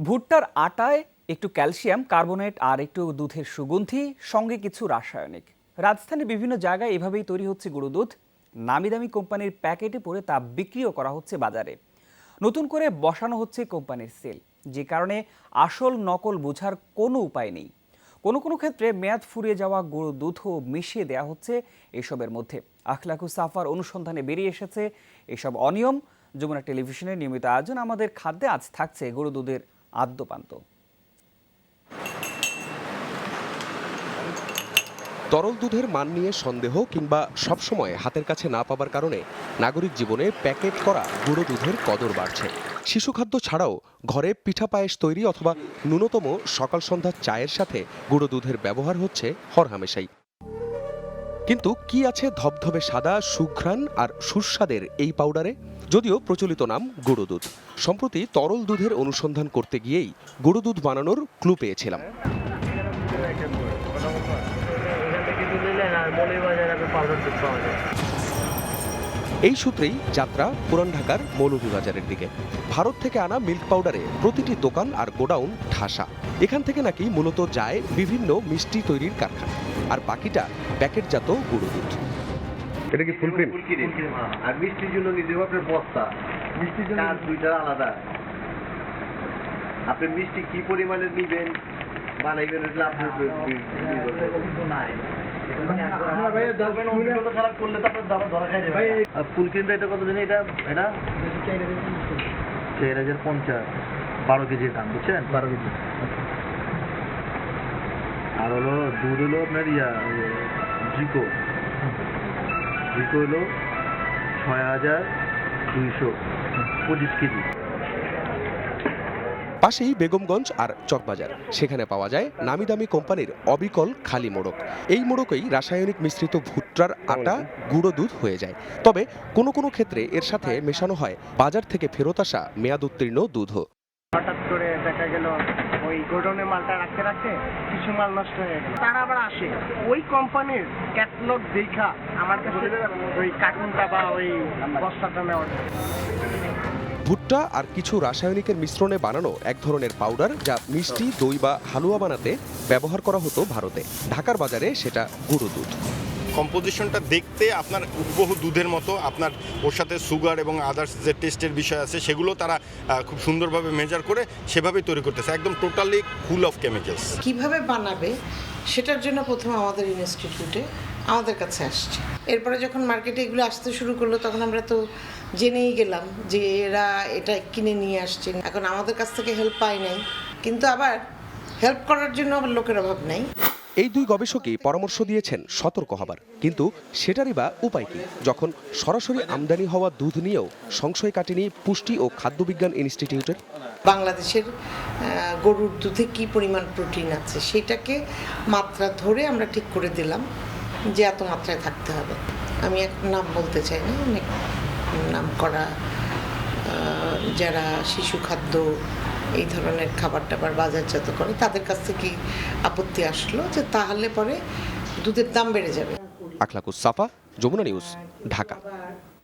ভুট্টার আটায় একটু calcium, carbonate আর একটু দুধের সুগন্ধি, সঙ্গে কিছু রাসায়নিক। রাজস্থানের বিভিন্ন জায়গায় এভাবেই তৈরি হচ্ছে গুঁড়ো দুধ। নামি দামি কোম্পানির প্যাকেটে পরে তা বিক্রিও করা হচ্ছে বাজারে। নতুন করে বসানো হচ্ছে কোম্পানির সেল। যে কারণে আসল নকল বোঝার কোনো উপায় নেই। কোনো কোনো ক্ষেত্রে মেয়াদ ফুরিয়ে যাওয়া গুঁড়ো দুধও মিশিয়ে দেওয়া হচ্ছে এসবের মধ্যে। আখলাকু সাফার অনুসন্ধানে বেরিয়ে এসেছে এসব অনিয়ম। যমুনা টেলিভিশনের নিয়মিত আয়োজন আমাদের খাদ্যে আজ থাকছে গরু দুধের আদ্যপান্ত। তরল দুধের মান নিয়ে সন্দেহ কিংবা সবসময় হাতের কাছে না পাবার কারণে নাগরিক জীবনে প্যাকেট করা গুঁড়ো দুধের কদর বাড়ছে। শিশু খাদ্য ছাড়াও ঘরে পিঠা পায়েস তৈরি অথবা ন্যূনতম সকাল সন্ধ্যার চায়ের সাথে গুঁড়ো দুধের ব্যবহার হচ্ছে হরহামেশাই। কিন্তু কি আছে ধবধবে সাদা, সুঘ্রাণ আর সুস্বাদের এই পাউডারে যদিও প্রচলিত নাম গুঁড়ো দুধ সম্প্রতি তরল দুধের অনুসন্ধান করতে গিয়েই গুঁড়ো দুধ বানানোর ক্লু পেয়েছিলাম। এই সূত্রেই যাত্রা পুরান ঢাকার মৌলভীবাজারের দিকে। ভারত থেকে আনা মিল্ক পাউডারে প্রতিটি দোকান আর গোডাউন ঠাসা। এখান থেকে নাকি মূলত যায় বিভিন্ন মিষ্টি তৈরির কারখানা। আর বাকিটা প্যাকেটজাত গুঁড়ো দুধ এটা কি ফুল ক্রিম আর মিষ্টির জন্য নিতে হবে আপনার বস্তা। মিষ্টির জন্য দুইটা আলাদা। আপনি মিষ্টি কি পরিমাণে দিবেন বানাইবেন এটা আপনার উপর নির্ভর করে। আর ফুলকিরিমটা এটা কত দিন এটা? এটা? চার হাজার পঞ্চাশ। বারো কেজির দাম বুঝছেন? বারো কেজি। আর হলো দুধ হলো আপনার ইয়া জিকো। জিকো হলো ছয় হাজার দুইশো পঁচিশ কেজি। পাশেই বেগমগঞ্জ আর চকবাজার। সেখানে পাওয়া যায় নামি দামি কোম্পানির অবিকল খালি মোড়ক। এই মোড়কেই রাসায়নিক মিশ্রিত ভুট্টার আটা গুঁড়ো দুধ হয়ে যায়। তবে কোনো কোনো ক্ষেত্রে এর সাথে মেশানো হয় বাজার থেকে ফেরত আসা মেয়াদ উত্তীর্ণ দুধও। হঠাৎ করে দেখা গেল ওই গোডাউনে মালটা রাখতে রাখতে কিছু মাল নষ্ট হয়ে গেল। তারা আবার আসে। ওই কোম্পানির ক্যাটলগ দেখা আমার কাছে ওই কার্টুনটা বা ওই বস্তাটা নেওয়ার ভুট্টা আর কিছু রাসায়নিকের মিশ্রণে বানানো এক ধরনের পাউডার যা মিষ্টি দই বা হালুয়া বানাতে ব্যবহার করা হতো ভারতে। ঢাকার বাজারে সেটা গুঁড়ো দুধ। কম্পোজিশনটা দেখতে আপনার হুবহু দুধের মতো, আপনার ওর সাথে সুগার এবং আদার্স যে টেস্টের বিষয় আছে, সেগুলো তারা খুব সুন্দরভাবে মেজার করে সেভাবেই তৈরি করতেছে। একদম টোটালি ফুল অফ কেমিক্যালস কীভাবে বানাবে, সেটার জন্য প্রথমে আমাদের ইনস্টিটিউটে আমাদের কাছে আসছে। এরপরে যখন মার্কেটে এগুলো আসতে শুরু করল, তখন আমরা তো জেনেই গেলাম যে এরা এটা কিনে নিয়ে আসছেন এখন আমাদের কাছ থেকে হেল্প পাই নাই। কিন্তু আবার হেল্প করার জন্য আবার লোকের অভাব নাই। এই দুই গবেষকই পরামর্শ দিয়েছেন সতর্ক হবার। কিন্তু সেটারই বা উপায় কি? যখন সরাসরি আমদানি হওয়া দুধ নিয়েও সংশয় কাটেনি পুষ্টি ও খাদ্যবিজ্ঞান ইনস্টিটিউটের? বাংলাদেশের গরুর দুধে কি পরিমাণ প্রোটিন আছে সেটাকে মাত্রা ধরে আমরা ঠিক করে দিলাম যে এত মাত্রায় থাকতে হবে। আমি এক নাম বলতে চাই না, অনেক নাম করা যারা শিশু খাদ্য এই ধরনের খাবার টাবার বাজারজাত করে, তাদের কাছ থেকে আপত্তি আসলো যে তাহলে পরে দুধের দাম বেড়ে যাবে। আখলাকুস সাফা, যমুনা নিউজ, ঢাকা।